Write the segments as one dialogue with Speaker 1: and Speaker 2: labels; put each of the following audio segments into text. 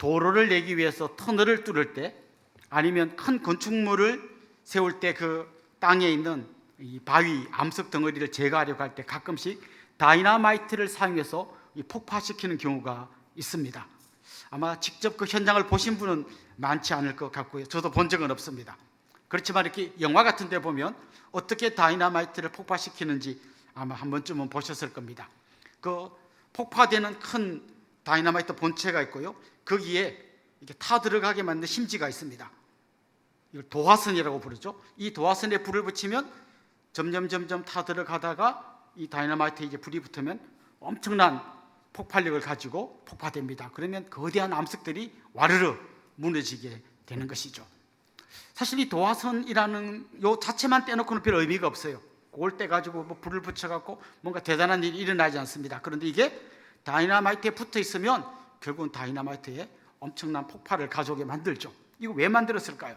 Speaker 1: 도로를 내기 위해서 터널을 뚫을 때 아니면 큰 건축물을 세울 때 그 땅에 있는 이 바위 암석 덩어리를 제거하려고 할 때 가끔씩 다이나마이트를 사용해서 이 폭파시키는 경우가 있습니다. 아마 직접 그 현장을 보신 분은 많지 않을 것 같고요. 저도 본 적은 없습니다. 그렇지만 이렇게 영화 같은 데 보면 어떻게 다이나마이트를 폭파시키는지 아마 한 번쯤은 보셨을 겁니다. 그 폭파되는 큰 다이나마이트 본체가 있고요. 거기에 이렇게 타 들어가게 만든 심지가 있습니다. 이걸 도화선이라고 부르죠. 이 도화선에 불을 붙이면 점점 점점 타 들어가다가 이 다이나마이트에 이제 불이 붙으면 엄청난 폭발력을 가지고 폭파됩니다. 그러면 거대한 암석들이 와르르 무너지게 되는 것이죠. 사실 이 도화선이라는 요 자체만 떼놓고는 별 의미가 없어요. 그걸 떼 가지고 뭐 불을 붙여 갖고 뭔가 대단한 일이 일어나지 않습니다. 그런데 이게 다이나마이트에 붙어 있으면 결국은 다이나마이트에 엄청난 폭발을 가져오게 만들죠. 이거 왜 만들었을까요?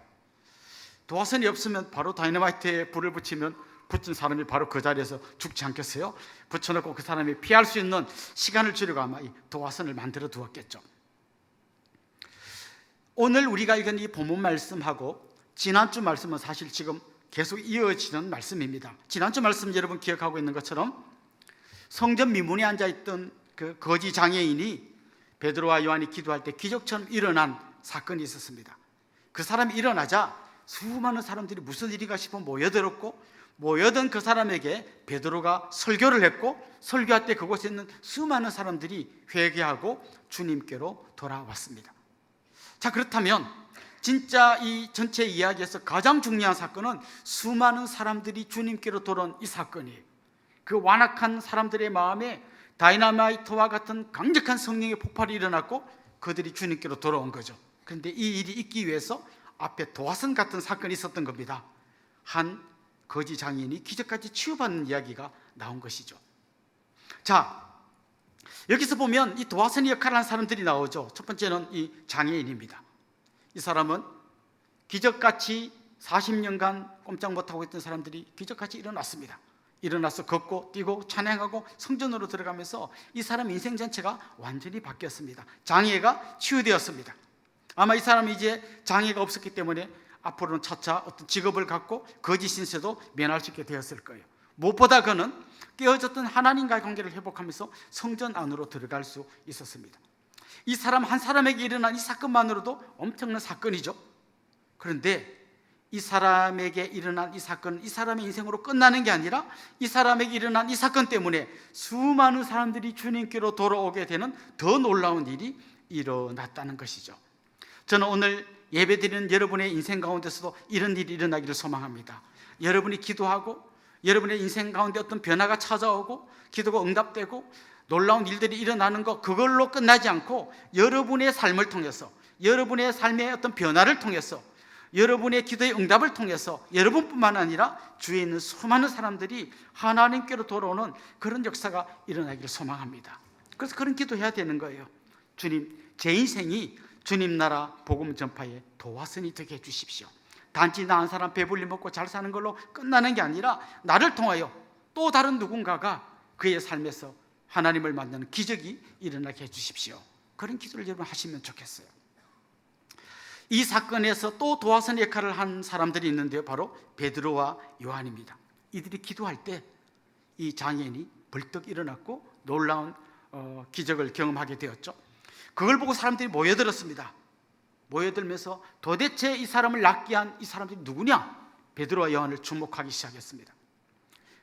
Speaker 1: 도화선이 없으면 바로 다이너마이트에 불을 붙이면 붙인 사람이 바로 그 자리에서 죽지 않겠어요? 붙여놓고 그 사람이 피할 수 있는 시간을 주려고 아마 이 도화선을 만들어 두었겠죠. 오늘 우리가 읽은 이 본문 말씀하고 지난주 말씀은 사실 지금 계속 이어지는 말씀입니다. 지난주 말씀 여러분 기억하고 있는 것처럼 성전 미문에 앉아 있던 그 거지 장애인이 베드로와 요한이 기도할 때 기적처럼 일어난 사건이 있었습니다. 그 사람이 일어나자 수많은 사람들이 무슨 일인가 싶어 모여들었고 모여든 그 사람에게 베드로가 설교를 했고 설교할 때 그곳에 있는 수많은 사람들이 회개하고 주님께로 돌아왔습니다. 자 그렇다면 진짜 이 전체 이야기에서 가장 중요한 사건은 수많은 사람들이 주님께로 돌아온 이 사건이에요. 그 완악한 사람들의 마음에 다이나마이트와 같은 강력한 성령의 폭발이 일어났고 그들이 주님께로 돌아온 거죠. 그런데 이 일이 있기 위해서 앞에 도화선 같은 사건이 있었던 겁니다. 한 거지 장인이 기적까지 치유받는 이야기가 나온 것이죠. 자, 여기서 보면 이 도화선의 역할을 한 사람들이 나오죠. 첫 번째는 이 장애인입니다. 이 사람은 기적같이 40년간 꼼짝 못하고 있던 사람들이 기적같이 일어났습니다. 일어나서 걷고 뛰고 찬양하고 성전으로 들어가면서 이 사람 인생 전체가 완전히 바뀌었습니다. 장애가 치유되었습니다. 아마 이 사람이 이제 장애가 없었기 때문에 앞으로는 차차 어떤 직업을 갖고 거짓 신세도 면할 수 있게 되었을 거예요. 무엇보다 그는 깨어졌던 하나님과의 관계를 회복하면서 성전 안으로 들어갈 수 있었습니다. 이 사람 한 사람에게 일어난 이 사건만으로도 엄청난 사건이죠. 그런데 이 사람에게 일어난 이 사건은 이 사람의 인생으로 끝나는 게 아니라 이 사람에게 일어난 이 사건 때문에 수많은 사람들이 주님께로 돌아오게 되는 더 놀라운 일이 일어났다는 것이죠. 저는 오늘 예배드리는 여러분의 인생 가운데서도 이런 일이 일어나기를 소망합니다. 여러분이 기도하고 여러분의 인생 가운데 어떤 변화가 찾아오고 기도가 응답되고 놀라운 일들이 일어나는 것 그걸로 끝나지 않고 여러분의 삶을 통해서 여러분의 삶의 어떤 변화를 통해서 여러분의 기도의 응답을 통해서 여러분뿐만 아니라 주위에 있는 수많은 사람들이 하나님께로 돌아오는 그런 역사가 일어나기를 소망합니다. 그래서 그런 기도해야 되는 거예요. 주님, 제 인생이 주님 나라 복음 전파의 도화선이 되게 해 주십시오. 단지 나 한 사람 배불리 먹고 잘 사는 걸로 끝나는 게 아니라 나를 통하여 또 다른 누군가가 그의 삶에서 하나님을 만나는 기적이 일어나게 해 주십시오. 그런 기도를 여러분 하시면 좋겠어요. 이 사건에서 또 도화선 역할을 한 사람들이 있는데요. 바로 베드로와 요한입니다. 이들이 기도할 때 이 장애인이 벌떡 일어났고 놀라운 어, 기적을 경험하게 되었죠. 그걸 보고 사람들이 모여들었습니다. 모여들면서 도대체 이 사람을 낫게 한 이 사람들이 누구냐? 베드로와 요한을 주목하기 시작했습니다.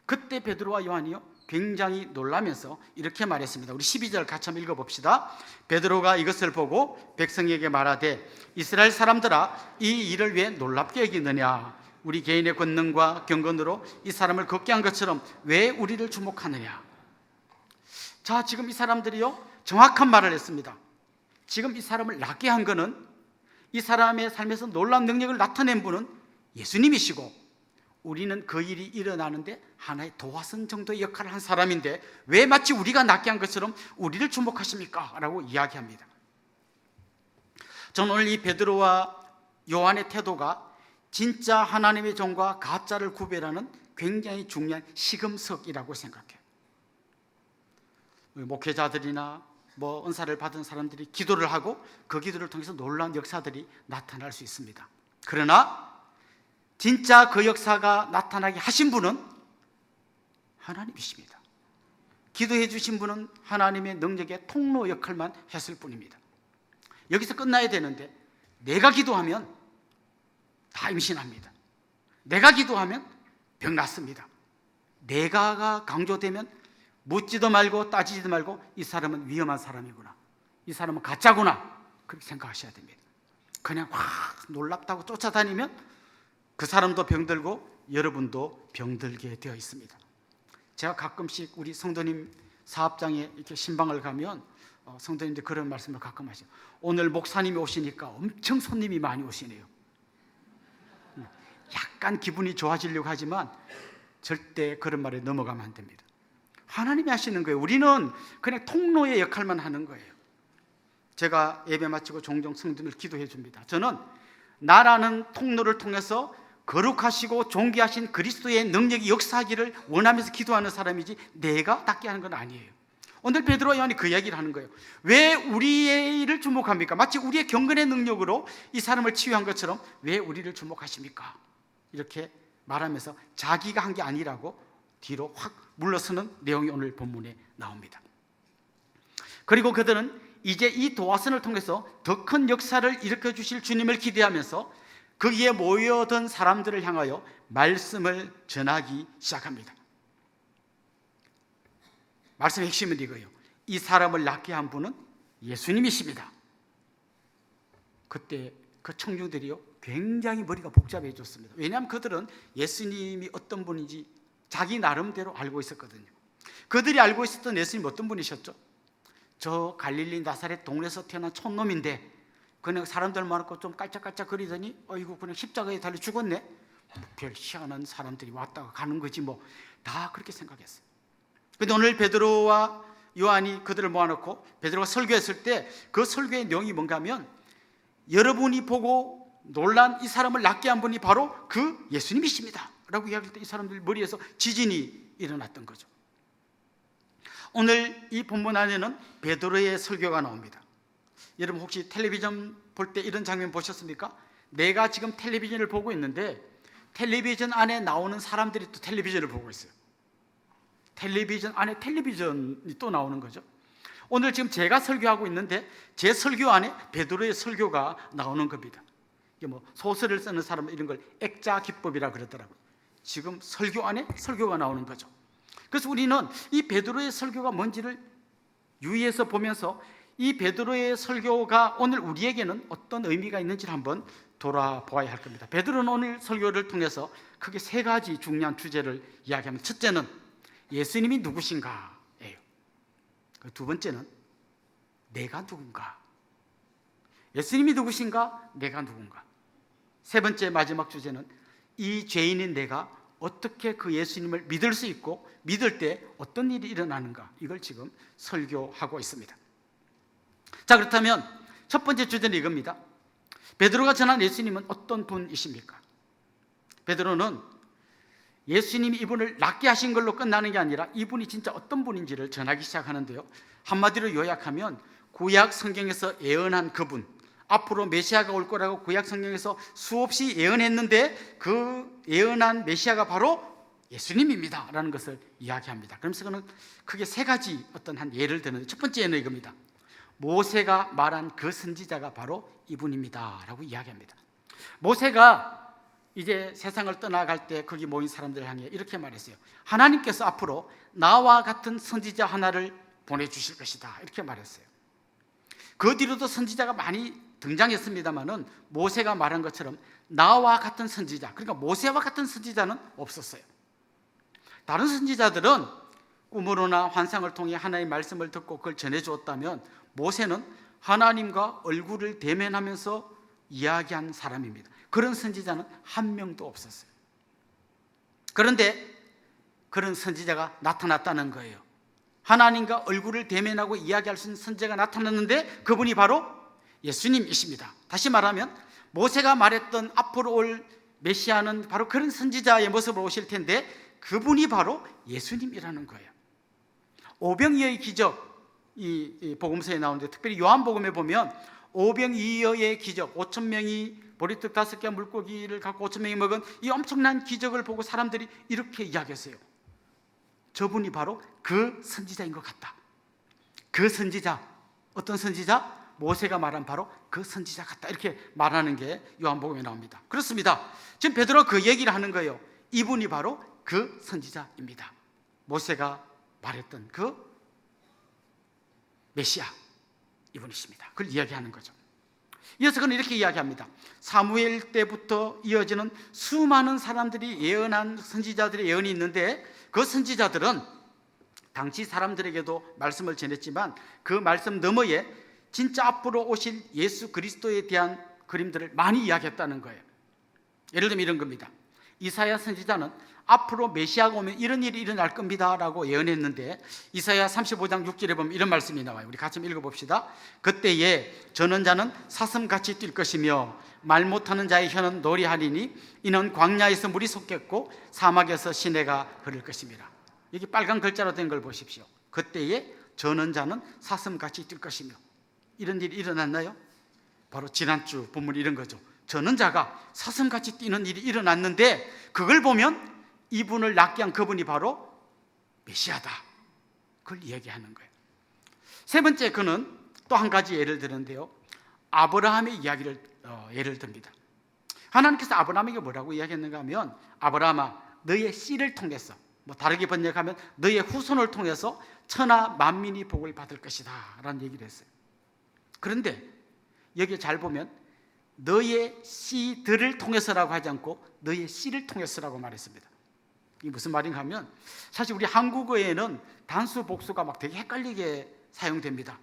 Speaker 1: 그때 베드로와 요한이요 굉장히 놀라면서 이렇게 말했습니다. 우리 12절 같이 한번 읽어 봅시다. 베드로가 이것을 보고 백성에게 말하되 이스라엘 사람들아 이 일을 왜 놀랍게 여기느냐? 우리 개인의 권능과 경건으로 이 사람을 걷게 한 것처럼 왜 우리를 주목하느냐? 자, 지금 이 사람들이요 정확한 말을 했습니다. 지금 이 사람을 낫게 한 거는 이 사람의 삶에서 놀라운 능력을 나타낸 분은 예수님이시고 우리는 그 일이 일어나는데 하나의 도화선 정도의 역할을 한 사람인데 왜 마치 우리가 낫게 한 것처럼 우리를 주목하십니까? 라고 이야기합니다. 저는 오늘 이 베드로와 요한의 태도가 진짜 하나님의 종과 가짜를 구별하는 굉장히 중요한 시금석이라고 생각해요. 목회자들이나 뭐 은사를 받은 사람들이 기도를 하고 그 기도를 통해서 놀라운 역사들이 나타날 수 있습니다. 그러나 진짜 그 역사가 나타나게 하신 분은 하나님이십니다. 기도해 주신 분은 하나님의 능력의 통로 역할만 했을 뿐입니다. 여기서 끝나야 되는데 내가 기도하면 다 임신합니다. 내가 기도하면 병 낫습니다. 내가가 강조되면 묻지도 말고 따지지도 말고 이 사람은 위험한 사람이구나. 이 사람은 가짜구나. 그렇게 생각하셔야 됩니다. 그냥 확 놀랍다고 쫓아다니면 그 사람도 병들고 여러분도 병들게 되어 있습니다. 제가 가끔씩 우리 성도님 사업장에 이렇게 신방을 가면 어, 성도님들 그런 말씀을 가끔 하시죠. 오늘 목사님이 오시니까 엄청 손님이 많이 오시네요. 음, 약간 기분이 좋아지려고 하지만 절대 그런 말에 넘어가면 안 됩니다. 하나님이 하시는 거예요. 우리는 그냥 통로의 역할만 하는 거예요. 제가 예배 마치고 종종 성도님을 기도해 줍니다. 저는 나라는 통로를 통해서 거룩하시고 존귀하신 그리스도의 능력이 역사하기를 원하면서 기도하는 사람이지 내가 닦게 하는 건 아니에요. 오늘 베드로 요한이 그 이야기를 하는 거예요. 왜 우리의 주목합니까? 마치 우리의 경건의 능력으로 이 사람을 치유한 것처럼 왜 우리를 주목하십니까? 이렇게 말하면서 자기가 한 게 아니라고 뒤로 확 물러서는 내용이 오늘 본문에 나옵니다. 그리고 그들은 이제 이 도화선을 통해서 더 큰 역사를 일으켜 주실 주님을 기대하면서 거기에 모여든 사람들을 향하여 말씀을 전하기 시작합니다. 말씀의 핵심은 이거예요. 이 사람을 낫게 한 분은 예수님이십니다. 그때 그 청중들이요 굉장히 머리가 복잡해졌습니다. 왜냐하면 그들은 예수님이 어떤 분인지 자기 나름대로 알고 있었거든요. 그들이 알고 있었던 예수님 어떤 분이셨죠? 저 갈릴리 나사렛 동네에서 태어난 촌놈인데 그냥 사람들 많고 좀 깔짝깔짝 거리더니 어이구 그냥 십자가에 달려 죽었네. 별 희한한 사람들이 왔다가 가는 거지 뭐 다 그렇게 생각했어요. 근데 오늘 베드로와 요한이 그들을 모아놓고 베드로가 설교했을 때 그 설교의 내용이 뭔가 하면 여러분이 보고 놀란 이 사람을 낫게 한 분이 바로 그 예수님이십니다. 라고 이야기할 때 이 사람들 머리에서 지진이 일어났던 거죠. 오늘 이 본문 안에는 베드로의 설교가 나옵니다. 여러분 혹시 텔레비전 볼 때 이런 장면 보셨습니까? 내가 지금 텔레비전을 보고 있는데 텔레비전 안에 나오는 사람들이 또 텔레비전을 보고 있어요. 텔레비전 안에 텔레비전이 또 나오는 거죠. 오늘 지금 제가 설교하고 있는데 제 설교 안에 베드로의 설교가 나오는 겁니다. 이게 뭐 소설을 쓰는 사람은 이런 걸 액자 기법이라 그러더라고요. 지금 설교 안에 설교가 나오는 거죠. 그래서 우리는 이 베드로의 설교가 뭔지를 유의해서 보면서 이 베드로의 설교가 오늘 우리에게는 어떤 의미가 있는지를 한번 돌아보아야 할 겁니다. 베드로는 오늘 설교를 통해서 크게 세 가지 중요한 주제를 이야기합니다. 첫째는 예수님이 누구신가예요. 그두 번째는 내가 누군가. 예수님이 누구신가? 내가 누군가. 세 번째 마지막 주제는 이 죄인인 내가 어떻게 그 예수님을 믿을 수 있고 믿을 때 어떤 일이 일어나는가 이걸 지금 설교하고 있습니다. 자 그렇다면 첫 번째 주제는 이겁니다. 베드로가 전한 예수님은 어떤 분이십니까? 베드로는 예수님이 이분을 낫게 하신 걸로 끝나는 게 아니라 이분이 진짜 어떤 분인지를 전하기 시작하는데요. 한마디로 요약하면 구약 성경에서 예언한 그분, 앞으로 메시아가 올 거라고 구약 성경에서 수없이 예언했는데 그 예언한 메시아가 바로 예수님입니다 라는 것을 이야기합니다. 그러면서 그는 크게 세 가지 어떤 한 예를 드는 첫 번째 예는 이겁니다. 모세가 말한 그 선지자가 바로 이분입니다라고 이야기합니다. 모세가 이제 세상을 떠나갈 때 거기 모인 사람들 향해 이렇게 말했어요. 하나님께서 앞으로 나와 같은 선지자 하나를 보내 주실 것이다. 이렇게 말했어요. 그 뒤로도 선지자가 많이 등장했습니다만은 모세가 말한 것처럼 나와 같은 선지자, 그러니까 모세와 같은 선지자는 없었어요. 다른 선지자들은 꿈으로나 환상을 통해 하나님의 말씀을 듣고 그걸 전해 주었다면 모세는 하나님과 얼굴을 대면하면서 이야기한 사람입니다. 그런 선지자는 한 명도 없었어요. 그런데 그런 선지자가 나타났다는 거예요. 하나님과 얼굴을 대면하고 이야기할 수 있는 선지자가 나타났는데 그분이 바로 예수님이십니다. 다시 말하면 모세가 말했던 앞으로 올 메시아는 바로 그런 선지자의 모습으로 오실 텐데 그분이 바로 예수님이라는 거예요. 오병이어의 기적 이, 이 복음서에 나오는데 특별히 요한복음에 보면 오병이어의 기적, 5천 명이 보리떡 다섯 개 물고기를 갖고 5천 명이 먹은 이 엄청난 기적을 보고 사람들이 이렇게 이야기했어요. 저분이 바로 그 선지자인 것 같다. 그 선지자, 어떤 선지자? 모세가 말한 바로 그 선지자 같다. 이렇게 말하는 게 요한복음에 나옵니다. 그렇습니다. 지금 베드로 그 얘기를 하는 거예요. 이분이 바로 그 선지자입니다. 모세가 말했던 그 메시아 이분이십니다. 그걸 이야기하는 거죠. 이어서 그는 이렇게 이야기합니다. 사무엘 때부터 이어지는 수많은 사람들이 예언한 선지자들의 예언이 있는데 그 선지자들은 당시 사람들에게도 말씀을 전했지만 그 말씀 너머에 진짜 앞으로 오실 예수 그리스도에 대한 그림들을 많이 이야기했다는 거예요. 예를 들면 이런 겁니다. 이사야 선지자는 앞으로 메시아가 오면 이런 일이 일어날 겁니다라고 예언했는데 이사야 35장 6절에 보면 이런 말씀이 나와요. 우리 같이 한번 읽어 봅시다. 그때에 전원자는 사슴같이 뛸 것이며 말 못하는 자의 혀는 노래하리니 이는 광야에서 물이 솟겠고 사막에서 시내가 흐를 것입니다. 여기 빨간 글자로 된 걸 보십시오. 그때에 전원자는 사슴같이 뛸 것이며 이런 일이 일어났나요? 바로 지난주 본문이 이런 거죠. 전원자가 사슴같이 뛰는 일이 일어났는데 그걸 보면 이분을 낫게 한 그분이 바로 메시아다. 그걸 얘기하는 거예요. 세 번째 그는 또 한 가지 예를 드는데요. 아브라함의 이야기를 어, 예를 듭니다. 하나님께서 아브라함에게 뭐라고 이야기했는가 하면 아브라함아 너의 씨를 통해서 뭐 다르게 번역하면 너의 후손을 통해서 천하 만민이 복을 받을 것이다 라는 얘기를 했어요. 그런데 여기 잘 보면 너의 씨들을 통해서라고 하지 않고 너의 씨를 통해서라고 말했습니다. 이게 무슨 말인가 하면 사실 우리 한국어에는 단수 복수가 막 되게 헷갈리게 사용됩니다.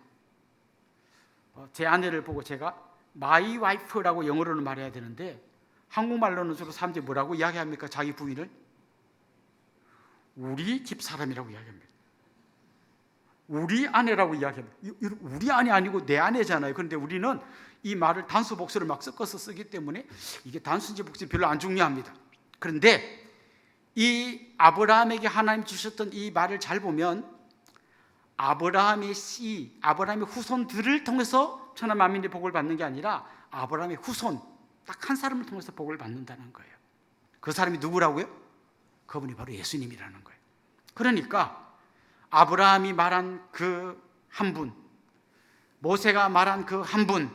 Speaker 1: 어, 제 아내를 보고 제가 my wife라고 영어로는 말해야 되는데 한국말로는 주로 사람들이 뭐라고 이야기합니까? 자기 부인을 우리 집 사람이라고 이야기합니다. 우리 아내라고 이야기합니다. 이- 이- 우리 아내 아니고 내 아내잖아요. 그런데 우리는 이 말을 단수 복수를 막 섞어서 쓰기 때문에 이게 단수인지 복수인지 별로 안 중요합니다. 그런데 이 아브라함에게 하나님 주셨던 이 말을 잘 보면 아브라함의 씨, 아브라함의 후손들을 통해서 천하 만민의 복을 받는 게 아니라 아브라함의 후손 딱 한 사람을 통해서 복을 받는다는 거예요. 그 사람이 누구라고요? 그분이 바로 예수님이라는 거예요. 그러니까 아브라함이 말한 그 한 분, 모세가 말한 그 한 분,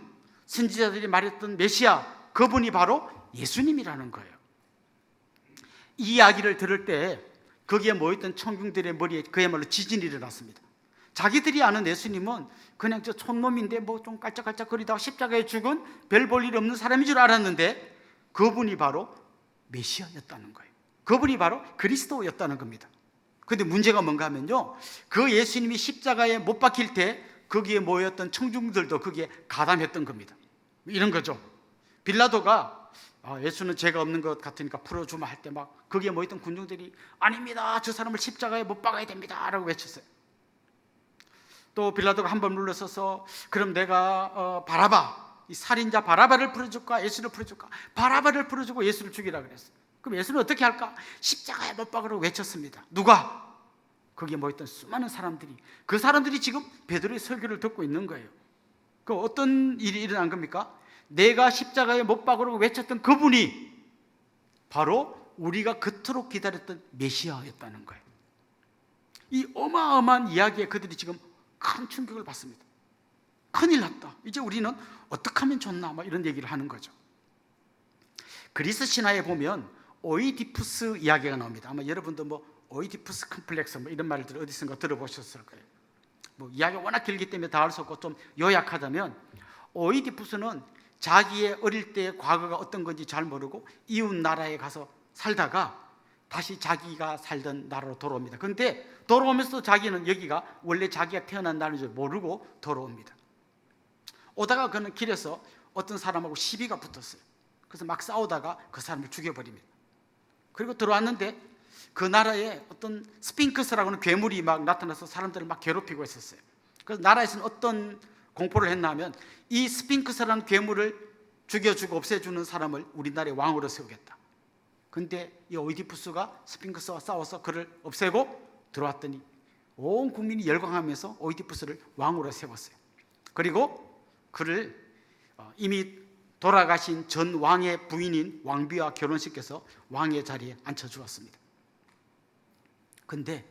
Speaker 1: 선지자들이 말했던 메시아, 그분이 바로 예수님이라는 거예요. 이 이야기를 들을 때 거기에 모였던 청중들의 머리에 그야말로 지진이 일어났습니다. 자기들이 아는 예수님은 그냥 저 촌놈인데 뭐 좀 깔짝깔짝거리다가 십자가에 죽은 별 볼 일 없는 사람인 줄 알았는데 그분이 바로 메시아였다는 거예요. 그분이 바로 그리스도였다는 겁니다. 근데 문제가 뭔가 하면요. 그 예수님이 십자가에 못 박힐 때 거기에 모였던 청중들도 거기에 가담했던 겁니다. 이런 거죠. 빌라도가 아, 예수는 죄가 없는 것 같으니까 풀어주마 할 때 막 거기에 모였던 군중들이 아닙니다. 저 사람을 십자가에 못 박아야 됩니다. 라고 외쳤어요. 또 빌라도가 한 번 물러서서 그럼 내가 어, 바라바 이 살인자 바라바를 풀어줄까 예수를 풀어줄까 바라바를 풀어주고 예수를 죽이라 그랬어요. 그럼 예수는 어떻게 할까? 십자가에 못 박으라고 외쳤습니다. 누가? 거기에 모였던 수많은 사람들이 그 사람들이 지금 베드로의 설교를 듣고 있는 거예요. 그 어떤 일이 일어난 겁니까? 내가 십자가에 못 박으라고 외쳤던 그분이 바로 우리가 그토록 기다렸던 메시아였다는 거예요. 이 어마어마한 이야기에 그들이 지금 큰 충격을 받습니다. 큰일 났다. 이제 우리는 어떻게 하면 좋나? 막 이런 얘기를 하는 거죠. 그리스 신화에 보면 오이디푸스 이야기가 나옵니다. 아마 여러분도 뭐 오이디푸스 컴플렉스 뭐 이런 말들 어디선가 들어보셨을 거예요. 뭐 이야기가 워낙 길기 때문에 다 할 수 없고 좀 요약하자면 오이디푸스는 자기의 어릴 때의 과거가 어떤 건지 잘 모르고 이웃 나라에 가서 살다가 다시 자기가 살던 나라로 돌아옵니다. 그런데 돌아오면서 자기는 여기가 원래 자기가 태어난 나라인 줄 모르고 돌아옵니다. 오다가 그는 길에서 어떤 사람하고 시비가 붙었어요. 그래서 막 싸우다가 그 사람을 죽여버립니다. 그리고 들어왔는데 그 나라에 어떤 스핑크스라고 하는 괴물이 막 나타나서 사람들을 막 괴롭히고 있었어요. 그래서 나라에서는 어떤 공포를 했나 하면 이 스핑크스라는 괴물을 죽여주고 없애주는 사람을 우리나라의 왕으로 세우겠다. 근데 이 오이디푸스가 스핑크스와 싸워서 그를 없애고 들어왔더니 온 국민이 열광하면서 오이디푸스를 왕으로 세웠어요. 그리고 그를 어, 이미 돌아가신 전 왕의 부인인 왕비와 결혼시켜서 왕의 자리에 앉혀 주었습니다. 근데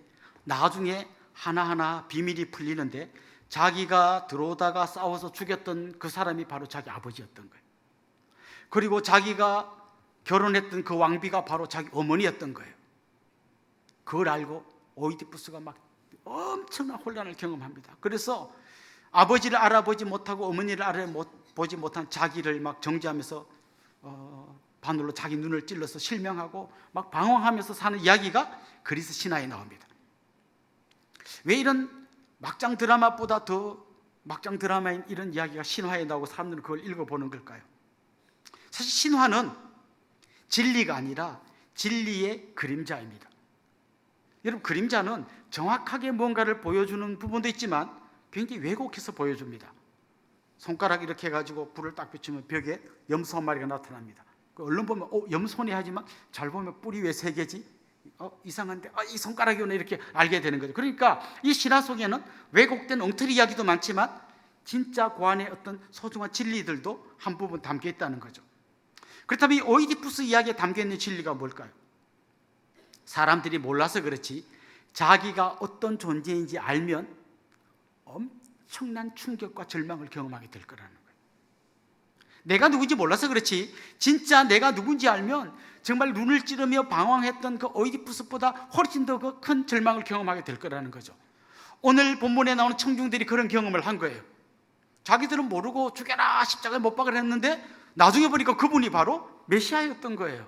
Speaker 1: 나중에 하나하나 비밀이 풀리는데 자기가 들어오다가 싸워서 죽였던 그 사람이 바로 자기 아버지였던 거예요. 그리고 자기가 결혼했던 그 왕비가 바로 자기 어머니였던 거예요. 그걸 알고 오이디푸스가 막 엄청난 혼란을 경험합니다. 그래서 아버지를 알아보지 못하고 어머니를 알아보지 못한 자기를 막 정죄하면서 어, 바늘로 자기 눈을 찔러서 실명하고 막 방황하면서 사는 이야기가 그리스 신화에 나옵니다. 왜 이런 막장 드라마보다 더 막장 드라마인 이런 이야기가 신화에 나오고 사람들은 그걸 읽어보는 걸까요? 사실 신화는 진리가 아니라 진리의 그림자입니다. 여러분 그림자는 정확하게 뭔가를 보여주는 부분도 있지만 굉장히 왜곡해서 보여줍니다. 손가락 이렇게 해가지고 불을 딱 비추면 벽에 염소 한 마리가 나타납니다. 그 얼른 보면 어, 염소네 하지만 잘 보면 뿔이 왜세 개지? 어, 이상한데 아, 이 손가락이 오네 이렇게 알게 되는 거죠. 그러니까 이 신화 속에는 왜곡된 엉터리 이야기도 많지만 진짜 그 안에 어떤 소중한 진리들도 한 부분 담겨 있다는 거죠. 그렇다면 이 오이디푸스 이야기에 담겨 있는 진리가 뭘까요? 사람들이 몰라서 그렇지 자기가 어떤 존재인지 알면 엄청난 충격과 절망을 경험하게 될 거라는 거예요. 내가 누군지 몰라서 그렇지 진짜 내가 누군지 알면 정말 눈을 찌르며 방황했던 그 오이디푸스보다 훨씬 더 큰 절망을 경험하게 될 거라는 거죠. 오늘 본문에 나오는 청중들이 그런 경험을 한 거예요. 자기들은 모르고 죽여라 십자가에 못 박을 했는데 나중에 보니까 그분이 바로 메시아였던 거예요.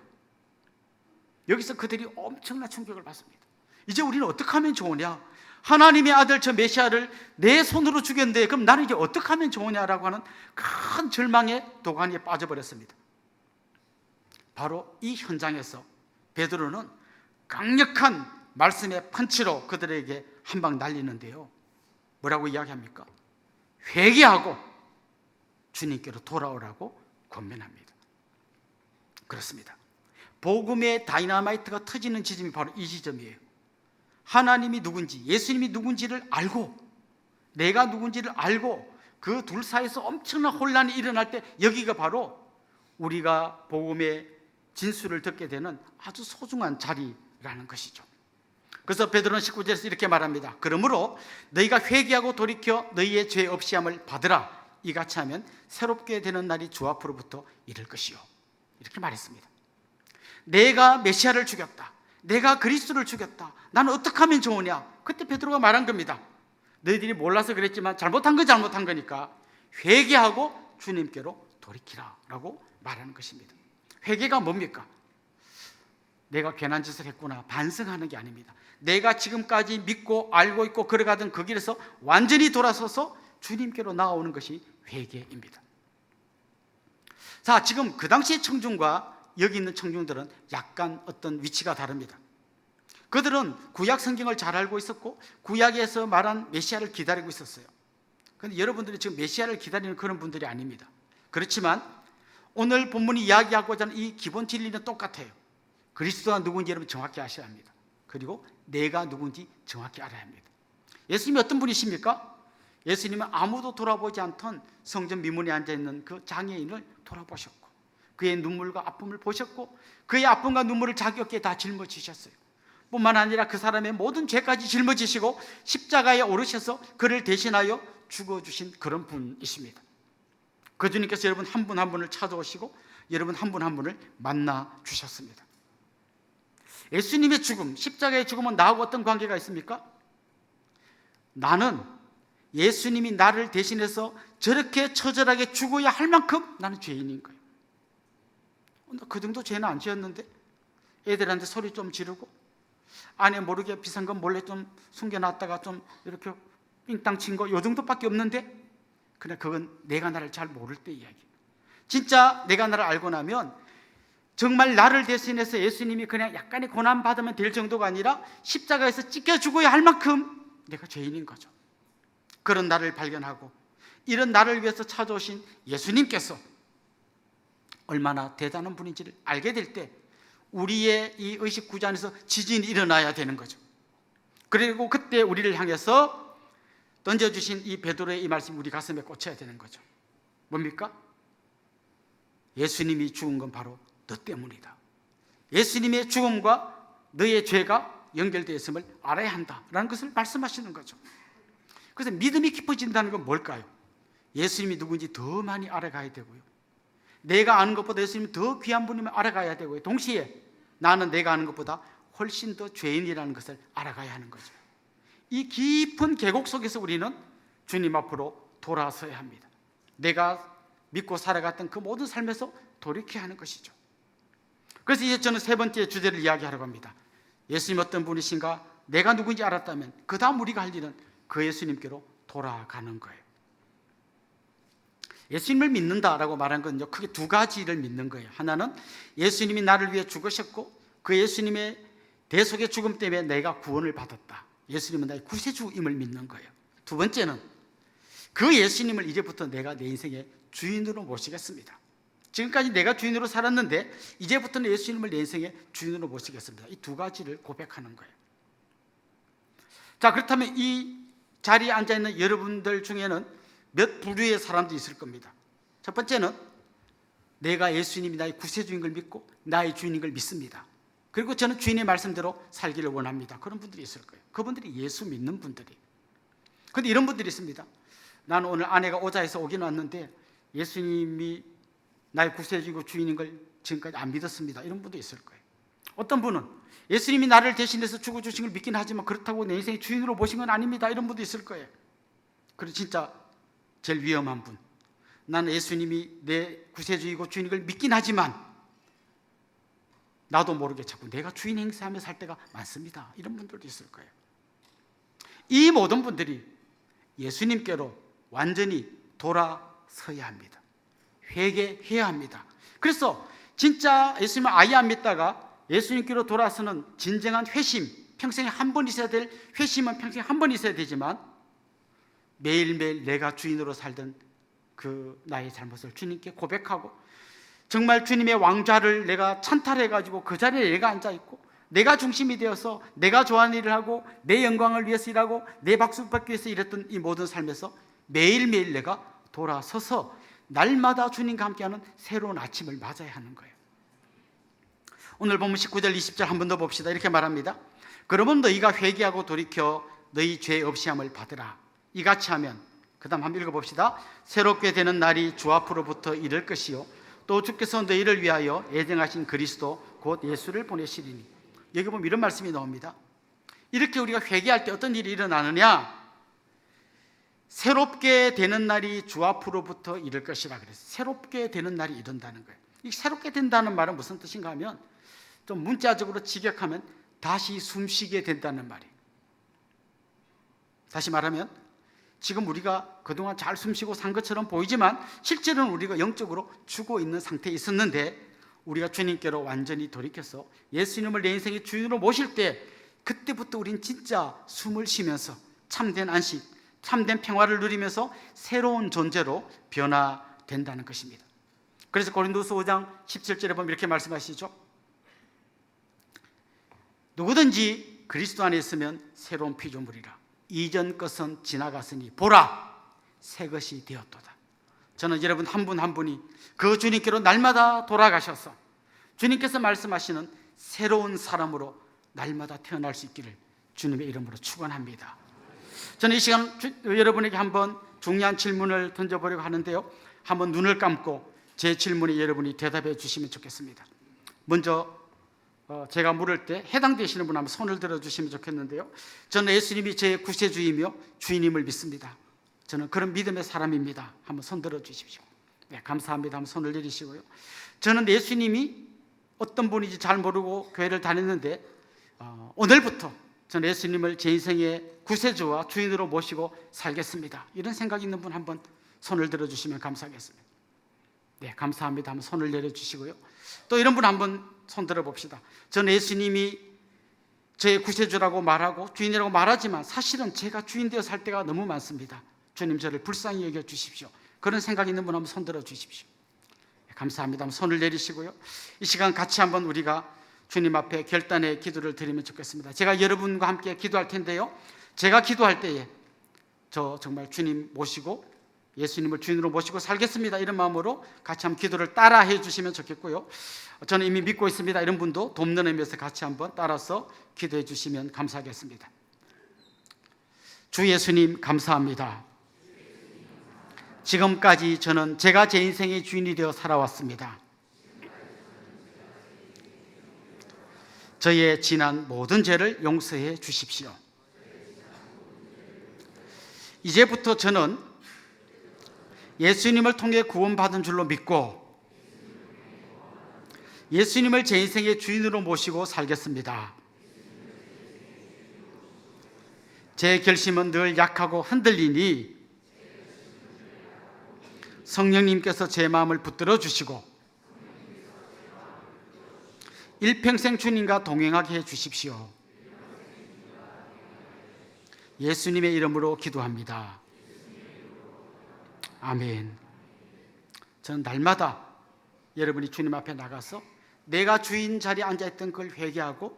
Speaker 1: 여기서 그들이 엄청난 충격을 받습니다. 이제 우리는 어떻게 하면 좋으냐? 하나님의 아들 저 메시아를 내 손으로 죽였는데 그럼 나는 이제 어떻게 하면 좋으냐라고 하는 큰 절망의 도가니에 빠져버렸습니다. 바로 이 현장에서 베드로는 강력한 말씀의 펀치로 그들에게 한 방 날리는데요. 뭐라고 이야기합니까? 회개하고 주님께로 돌아오라고 권면합니다. 그렇습니다. 복음의 다이나마이트가 터지는 지점이 바로 이 지점이에요. 하나님이 누군지, 예수님이 누군지를 알고, 내가 누군지를 알고, 그 둘 사이에서 엄청난 혼란이 일어날 때 여기가 바로 우리가 복음의 진수를 듣게 되는 아주 소중한 자리라는 것이죠. 그래서 베드로는 19절에서 이렇게 말합니다. 그러므로 너희가 회개하고 돌이켜 너희의 죄 없이함을 받으라. 이같이 하면 새롭게 되는 날이 주 앞으로부터 이를 것이요. 이렇게 말했습니다. 내가 메시아를 죽였다. 내가 그리스도를 죽였다. 나는 어떻게 하면 좋으냐? 그때 베드로가 말한 겁니다. 너희들이 몰라서 그랬지만 잘못한 건 잘못한 거니까 회개하고 주님께로 돌이키라라고 말하는 것입니다. 회개가 뭡니까? 내가 괜한 짓을 했구나 반성하는 게 아닙니다. 내가 지금까지 믿고 알고 있고 걸어가던 그 길에서 완전히 돌아서서 주님께로 나아오는 것이 회개입니다. 자, 지금 그 당시의 청중과 여기 있는 청중들은 약간 어떤 위치가 다릅니다. 그들은 구약 성경을 잘 알고 있었고 구약에서 말한 메시아를 기다리고 있었어요. 그런데 여러분들이 지금 메시아를 기다리는 그런 분들이 아닙니다. 그렇지만 오늘 본문이 이야기하고자 하는 이 기본 진리는 똑같아요. 그리스도가 누군지 여러분 정확히 아셔야 합니다. 그리고 내가 누군지 정확히 알아야 합니다. 예수님이 어떤 분이십니까? 예수님은 아무도 돌아보지 않던 성전 미문에 앉아 있는 그 장애인을 돌아보셨고 그의 눈물과 아픔을 보셨고 그의 아픔과 눈물을 자기 어깨에 다 짊어지셨어요. 뿐만 아니라 그 사람의 모든 죄까지 짊어지시고 십자가에 오르셔서 그를 대신하여 죽어주신 그런 분이십니다. 그 주님께서 여러분 한 분한 분을 찾아오시고 여러분 한분한 분을 만나 주셨습니다. 예수님의 죽음, 십자가의 죽음은 나하고 어떤 관계가 있습니까? 나는 예수님이 나를 대신해서 저렇게 처절하게 죽어야 할 만큼 나는 죄인인 거예요. 그 정도 죄는 안 지었는데 애들한테 소리 좀 지르고 아내 모르게 비싼 건 몰래 좀 숨겨놨다가 좀 이렇게 삥땅 친 거 요 정도밖에 없는데 그냥 그건 내가 나를 잘 모를 때 이야기. 진짜 내가 나를 알고 나면 정말 나를 대신해서 예수님이 그냥 약간의 고난 받으면 될 정도가 아니라 십자가에서 찢겨 죽어야 할 만큼 내가 죄인인 거죠. 그런 나를 발견하고 이런 나를 위해서 찾아오신 예수님께서 얼마나 대단한 분인지를 알게 될 때 우리의 이 의식 구조 안에서 지진이 일어나야 되는 거죠. 그리고 그때 우리를 향해서 던져주신 이 베드로의 이 말씀이 우리 가슴에 꽂혀야 되는 거죠. 뭡니까? 예수님이 죽은 건 바로 너 때문이다. 예수님의 죽음과 너의 죄가 연결되어 있음을 알아야 한다라는 것을 말씀하시는 거죠. 그래서 믿음이 깊어진다는 건 뭘까요? 예수님이 누군지 더 많이 알아가야 되고요. 내가 아는 것보다 예수님이 더 귀한 분임을 알아가야 되고요. 동시에 나는 내가 아는 것보다 훨씬 더 죄인이라는 것을 알아가야 하는 거죠. 이 깊은 계곡 속에서 우리는 주님 앞으로 돌아서야 합니다. 내가 믿고 살아갔던 그 모든 삶에서 돌이켜야 하는 것이죠. 그래서 이제 저는 세 번째 주제를 이야기하려고 합니다. 예수님 어떤 분이신가? 내가 누군지 알았다면 그 다음 우리가 할 일은 그 예수님께로 돌아가는 거예요. 예수님을 믿는다라고 말한 건요 크게 두 가지를 믿는 거예요. 하나는 예수님이 나를 위해 죽으셨고 그 예수님의 대속의 죽음 때문에 내가 구원을 받았다. 예수님은 나의 구세주임을 믿는 거예요. 두 번째는 그 예수님을 이제부터 내가 내 인생의 주인으로 모시겠습니다. 지금까지 내가 주인으로 살았는데 이제부터는 예수님을 내 인생의 주인으로 모시겠습니다. 이 두 가지를 고백하는 거예요. 자, 그렇다면 이 자리에 앉아 있는 여러분들 중에는 몇 부류의 사람도 있을 겁니다. 첫 번째는 내가 예수님이 나의 구세주인 걸 믿고 나의 주인인 걸 믿습니다. 그리고 저는 주인의 말씀대로 살기를 원합니다. 그런 분들이 있을 거예요. 그분들이 예수 믿는 분들이. 근데 이런 분들이 있습니다. 나는 오늘 아내가 오자해서 오긴 왔는데 예수님이 나의 구세주이고 주인인 걸 지금까지 안 믿었습니다. 이런 분도 있을 거예요. 어떤 분은 예수님이 나를 대신해서 죽어주신 걸 믿긴 하지만 그렇다고 내 인생의 주인으로 모신 건 아닙니다. 이런 분도 있을 거예요. 그리고 진짜 제일 위험한 분. 나는 예수님이 내 구세주이고 주인인 걸 믿긴 하지만 나도 모르게 자꾸 내가 주인 행세하며 살 때가 많습니다. 이런 분들도 있을 거예요. 이 모든 분들이 예수님께로 완전히 돌아서야 합니다. 회개해야 합니다. 그래서 진짜 예수님을 아예 안 믿다가 예수님께로 돌아서는 진정한 회심, 평생에 한 번 있어야 될 회심은 평생에 한 번 있어야 되지만 매일매일 내가 주인으로 살던 그 나의 잘못을 주님께 고백하고 정말 주님의 왕좌를 내가 찬탈해 가지고 그 자리에 내가 앉아 있고 내가 중심이 되어서 내가 좋아하는 일을 하고 내 영광을 위해서 일하고 내 박수 받기 위해서 일했던 이 모든 삶에서 매일매일 내가 돌아서서 날마다 주님과 함께하는 새로운 아침을 맞아야 하는 거예요. 오늘 보면 19절 20절 한 번 더 봅시다. 이렇게 말합니다. 그러면 너희가 회개하고 돌이켜 너희 죄 없이 함을 받으라. 이같이 하면 그 다음 한번 읽어 봅시다. 새롭게 되는 날이 주 앞으로부터 이를 것이요 또 주께서 너희를 위하여 예정하신 그리스도 곧 예수를 보내시리니 여기 보면 이런 말씀이 나옵니다. 이렇게 우리가 회개할 때 어떤 일이 일어나느냐? 새롭게 되는 날이 주 앞으로부터 이를 것이라 그랬어요. 새롭게 되는 날이 이른다는 거예요. 이 새롭게 된다는 말은 무슨 뜻인가 하면 좀 문자적으로 직역하면 다시 숨쉬게 된다는 말이에요. 다시 말하면 지금 우리가 그동안 잘 숨쉬고 산 것처럼 보이지만 실제로는 우리가 영적으로 죽어 있는 상태에 있었는데 우리가 주님께로 완전히 돌이켜서 예수님을 내 인생의 주인으로 모실 때 그때부터 우린 진짜 숨을 쉬면서 참된 안식, 참된 평화를 누리면서 새로운 존재로 변화된다는 것입니다. 그래서 고린도서 5장 17절에 보면 이렇게 말씀하시죠. 누구든지 그리스도 안에 있으면 새로운 피조물이라. 이전 것은 지나갔으니 보라 새 것이 되었도다. 저는 여러분 한분한 분이 그 주님께로 날마다 돌아가셔서 주님께서 말씀하시는 새로운 사람으로 날마다 태어날 수 있기를 주님의 이름으로 축원합니다. 저는 이 시간 주, 여러분에게 한번 중요한 질문을 던져보려고 하는데요. 한번 눈을 감고 제 질문에 여러분이 대답해 주시면 좋겠습니다. 먼저 어, 제가 물을 때 해당되시는 분 한번 손을 들어 주시면 좋겠는데요. 저는 예수님이 제 구세주이며 주인임을 믿습니다. 저는 그런 믿음의 사람입니다. 한번 손 들어 주십시오. 네, 감사합니다. 한번 손을 내리시고요. 저는 예수님이 어떤 분인지 잘 모르고 교회를 다녔는데 어, 오늘부터 저는 예수님을 제 인생의 구세주와 주인으로 모시고 살겠습니다. 이런 생각 있는 분 한번 손을 들어 주시면 감사하겠습니다. 네, 감사합니다. 한번 손을 내려 주시고요. 또 이런 분 한번 손 들어 봅시다. 저는 예수님이 저의 구세주라고 말하고 주인이라고 말하지만 사실은 제가 주인 되어 살 때가 너무 많습니다. 주님 저를 불쌍히 여겨 주십시오. 그런 생각 있는 분 한번 손 들어 주십시오. 네, 감사합니다. 손을 내리시고요. 이 시간 같이 한번 우리가 주님 앞에 결단의 기도를 드리면 좋겠습니다. 제가 여러분과 함께 기도할 텐데요. 제가 기도할 때에 저 정말 주님 모시고 예수님을 주인으로 모시고 살겠습니다. 이런 마음으로 같이 한번 기도를 따라 해 주시면 좋겠고요. 저는 이미 믿고 있습니다. 이런 분도 돕는 의미에서 같이 한번 따라서 기도해 주시면 감사하겠습니다. 주 예수님 감사합니다. 지금까지 저는 제가 제 인생의 주인이 되어 살아왔습니다. 저의 지난 모든 죄를 용서해 주십시오. 이제부터 저는 예수님을 통해 구원받은 줄로 믿고 예수님을 제 인생의 주인으로 모시고 살겠습니다. 제 결심은 늘 약하고 흔들리니 성령님께서 제 마음을 붙들어 주시고 일평생 주님과 동행하게 해 주십시오. 예수님의 이름으로 기도합니다. 아멘. 저는 날마다 여러분이 주님 앞에 나가서 내가 주인 자리에 앉아 있던 걸 회개하고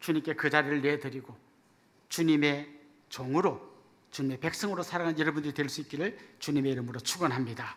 Speaker 1: 주님께 그 자리를 내드리고 주님의 종으로 주님의 백성으로 살아가는 여러분들이 될 수 있기를 주님의 이름으로 축원합니다.